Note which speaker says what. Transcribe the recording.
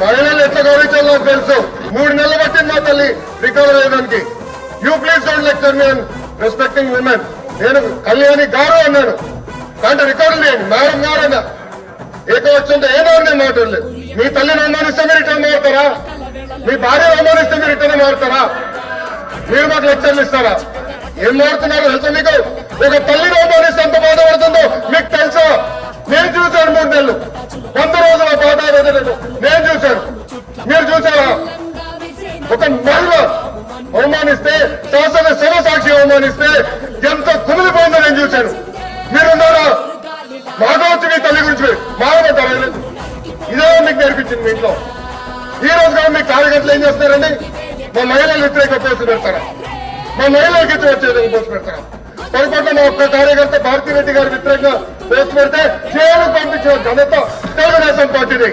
Speaker 1: మహిళలు ఎట్లా గౌరవించాలో తెలుసు. మూడు నెలలు పట్టింది మా తల్లి recover అయ్యడానికి. You please don't lecture me and respecting women నేను కళ్యాణి గారు అన్నాను. అంటే రికార్డు లేండి మేడం గారు అన్నా. ఏకవచ్చంతో ఏదో నేను మాట్లాడలేదు. మీ తల్లిని అవమానిస్తే మీరు రిటర్న్ మారుతారా? మీ భార్యను అవమానిస్తే మీరు రిటర్న్ మారుతారా? మీరు మాకు లెక్చర్లు ఇస్తారా? ఏం మారుతున్నారు తెలుసా మీకు? ఒక తల్లిని అవమానిస్తే ఎంత బాధపడుతుందో మీకు తెలుసా? నేను చూశాను మూడు నెలలు. వంద రోజుల పాట చేశారు. మీరు చూసారా ఒక మహిళ అవమానిస్తే శాసన సభ సాక్షి అవమానిస్తే ఎంత కుమిలిపోయిందో నేను చూశాను. మీరున్నారా? మాకు మీ తల్లి గురించి మాట్లాడతారా ఇదే మీకు నేర్పించింది మీ ఇంట్లో. ఈ రోజు కూడా మీ కార్యకర్తలు ఏం చేస్తున్నారండి? మా మహిళలు వ్యతిరేక పోసి పెడతారా? మా మహిళలకి వచ్చేది పోసి పెడతారా? పొరపాటున మా ఒక్క కార్యకర్త భారతీరెడ్డి గారి వ్యతిరేకంగా పోసి పెడితే జైలు పంపించిన ఘనత తెలుగుదేశం పార్టీని